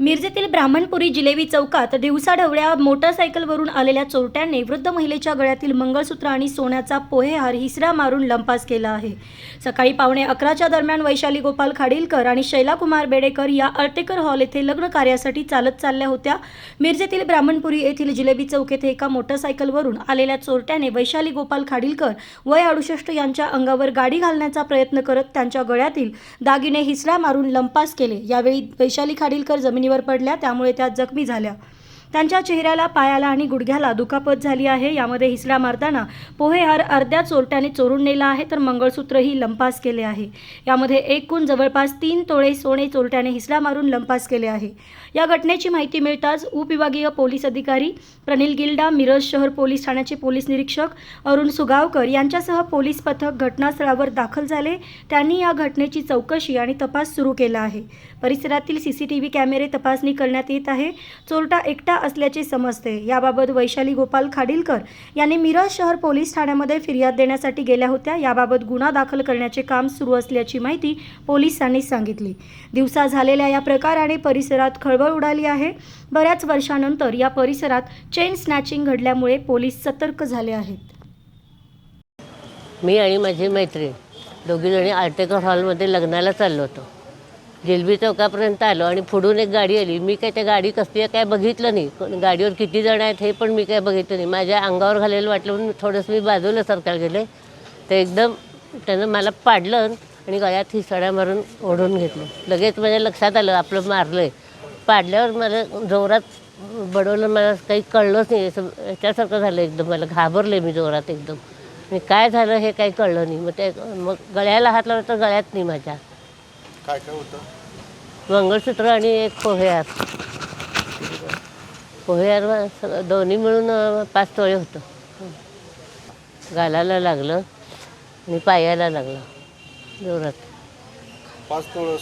मिरजेतील ब्राह्मणपुरी जिलेबी चौकात दिवसाढवळ्या मोटरसायकलवरून आलेल्या चोरट्यांनी वृद्ध महिलेच्या गळ्यातील मंगळसूत्र आणि सोन्याचा पोहेहार हिसरा मारून लंपास केला आहे. सकाळी पावणे अकराच्या दरम्यान वैशाली गोपाल खाडीलकर आणि शैला कुमार बेडेकर या अर्टेकर हॉल येथे लग्न कार्यासाठी चालत चालल्या होत्या. मिरजेतील ब्राह्मणपुरी येथील जिलेबी चौक येथे एका मोटरसायकलवरून आलेल्या चोरट्याने वैशाली गोपाल खाडीलकर वय अडुसष्ट यांच्या अंगावर गाडी घालण्याचा प्रयत्न करत त्यांच्या गळ्यातील दागिने हिसरा मारून लंपास केले. यावेळी वैशाली खाडीलकर जमिनीवर पडल्या त्यामुळे त्या जखमी झाल्या. त्यांच्या चेहऱ्याला पायाला आणि गुडघ्याला दुखापत झाली आहे. यामध्ये हिसडा मारताना पोहेहार अर्ध्या चोरट्याने चोरून नेला आहे तर मंगळसूत्रही लंपास केले आहे. यामध्ये एकूण जवळपास तीन तोळे सोने चोरट्याने हिसडा मारून लंपास केले आहे. या घटनेची माहिती मिळताच उपविभागीय पोलीस अधिकारी प्रनिल गिल्डा मिरज शहर पोलीस ठाण्याचे पोलीस निरीक्षक अरुण सुगावकर यांच्यासह पोलीस पथक घटनास्थळावर दाखल झाले. त्यांनी या घटनेची चौकशी आणि तपास सुरू केला आहे. परिसरातील सीसीटीव्ही कॅमेरे तपासणी करण्यात येत आहे. चोरटा एकटा असल्याचे समजते. याबाबत वैशाली गोपाल खाडीलकर यांनी मिरज शहर पोलीस ठाण्यामध्ये फिर्याद देण्यासाठी गेल्या होत्या. याबाबत गुन्हा दाखल करण्याचे काम सुरू असल्याची माहिती पोलिसांनी सांगितली. दिवसा झालेल्या या प्रकाराने परिसरात खळबळ उडाली आहे. बऱ्याच वर्षानंतर या परिसरात चेन स्नॅचिंग घडल्यामुळे पोलीस सतर्क झाले आहेत. मी आणि माझी मैत्रीण दोघीजणी आर्टेकर हॉलमध्ये लग्नाला चाललो होतो. जेलबी चौकापर्यंत आलो आणि पुढून एक गाडी आली. मी काय त्या गाडी कसली आहे काय बघितलं नाही. गाडीवर किती जण आहेत हे पण मी काय बघितलं नाही. माझ्या अंगावर घालेलं वाटलं म्हणून थोडंसं मी बाजूला सरकार गेले. तर एकदम त्यानं मला पाडलं आणि गळ्यात हिसड्या मारून ओढून घेतलं. लगेच माझ्या लक्षात आलं आपलं मारलं आहे पाडल्यावर मला जोरात बडवलं मला काही कळलंच नाही. असं याच्यासारखं झालं एकदम. मला घाबरले मी जोरात एकदम. आणि काय झालं हे काही कळलं नाही. मग ते मग गळ्याला हात लावला तर गळ्यात नाही माझ्या. काय काय होतं? मंगळसूत्र आणि एक पोहेहार. व सगळं दोन्ही मिळून अं, पाच तोळे होतं. गालाला लागलं आणि पायाला लागलं. जोरात. पाच तोळं